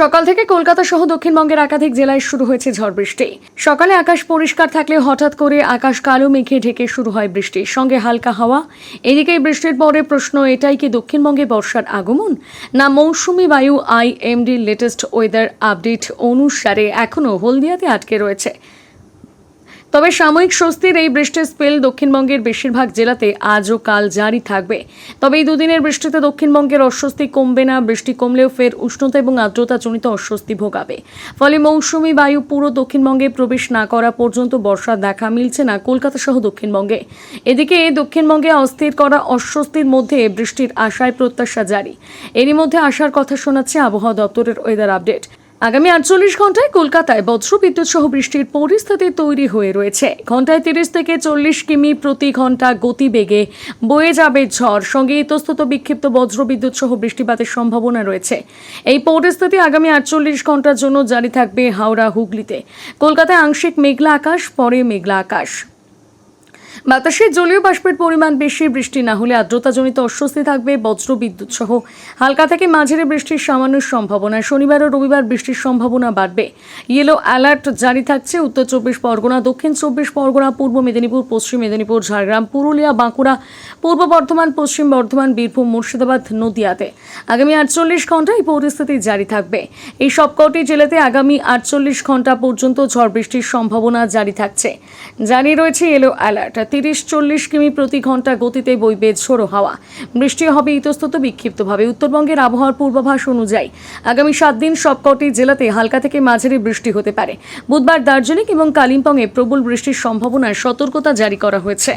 সকাল থেকে কলকাতা সহ দক্ষিণবঙ্গের একাধিক জেলায় শুরু হয়েছে ঝড় বৃষ্টি। সকালে আকাশ পরিষ্কার থাকলে হঠাৎ করে আকাশ কালো, মেঘে ঢেকে শুরু হয় বৃষ্টি। সঙ্গে হালকা হাওয়া। এদিকে বৃষ্টির পরে প্রশ্ন এটাই কি দক্ষিণবঙ্গে বর্ষার আগমন? না মৌসুমি বায়ু আইএমডি লেটেস্ট ওয়েদার আপডেট অনুসারে এখনও হলদিয়াতে আটকে রয়েছে। তবে সাময়িক স্বস্তির এই বৃষ্টির স্পেল দক্ষিণবঙ্গের বেশিরভাগ জেলাতে আজও কাল জারি থাকবে। তবে এই দুদিনের বৃষ্টিতে দক্ষিণবঙ্গের অস্বস্তি কমবে না, বৃষ্টি কমলেও ফের উষ্ণতা এবং আর্দ্রতাজনিত অস্বস্তি ভোগাবে। ফলে মৌসুমি বায়ু পুরো দক্ষিণবঙ্গে প্রবেশ না করা পর্যন্ত বর্ষার দেখা মিলছে না কলকাতা সহ দক্ষিণবঙ্গে। এদিকে দক্ষিণবঙ্গে অস্থির করা অস্বস্তির মধ্যে বৃষ্টির আশায় প্রত্যাশা জারি। এরই মধ্যে আসার কথা শোনাচ্ছে আবহাওয়া দপ্তরের ওয়েদার আপডেট। আগামী আটচল্লিশ ঘন্টায় কলকাতায় বজ্র বিদ্যুৎ সহ বৃষ্টির পরিস্থিতি তৈরি হয়ে রয়েছে। ঘন্টায় তিরিশ থেকে চল্লিশ কিমি প্রতি ঘণ্টা গতিবেগে বয়ে যাবে ঝড়। সঙ্গে ইতস্তত বিক্ষিপ্ত বজ্র বিদ্যুৎ সহ বৃষ্টিপাতের সম্ভাবনা রয়েছে। এই পরিস্থিতি আগামী আটচল্লিশ ঘণ্টার জন্য জারি থাকবে হাওড়া হুগলিতে কলকাতায় আংশিক মেঘলা আকাশ, পরে মেঘলা আকাশ। বাতাসে জলীয় বাষ্পের পরিমাণ বেশি, বৃষ্টি না হলে আর্দ্রতাজনিত অস্বস্তি থাকবে, বজ্র বিদ্যুৎ সহ হালকা থেকে মাঝারি বৃষ্টির সামান্য সম্ভাবনা। শনিবার ও রবিবার বৃষ্টির সম্ভাবনা বাড়বে। ইয়েলো অ্যালার্ট জারি থাকছে উত্তর চব্বিশ পরগনা, দক্ষিণ চব্বিশ পরগনা, পূর্ব মেদিনীপুর, পশ্চিম মেদিনীপুর, ঝাড়গ্রাম, পুরুলিয়া, বাঁকুড়া, পূর্ব বর্ধমান, পশ্চিম বর্ধমান, বীরভূম, মুর্শিদাবাদ, নদিয়াতে। আগামী আটচল্লিশ ঘণ্টা এই পরিস্থিতি জারি থাকবে। এই সবকটি জেলাতে আগামী আটচল্লিশ ঘণ্টা পর্যন্ত ঝড় বৃষ্টির সম্ভাবনা জারি থাকছে। জারি রয়েছে এলো অ্যালার্ট তিরিশ, চল্লিশ কিমি প্রতি ঘণ্টা গতিতে বইবে ঝোড়ো হাওয়া। বৃষ্টি হবে ইতস্তত বিক্ষিপ্তভাবে। উত্তরবঙ্গের আবহাওয়ার পূর্বাভাস অনুযায়ী আগামী সাত দিন সবকটি জেলাতে হালকা থেকে মাঝারি বৃষ্টি হতে পারে। বুধবার দার্জিলিং এবং কালিম্পংয়ে প্রবল বৃষ্টির সম্ভাবনায় সতর্কতা জারি করা হয়েছে।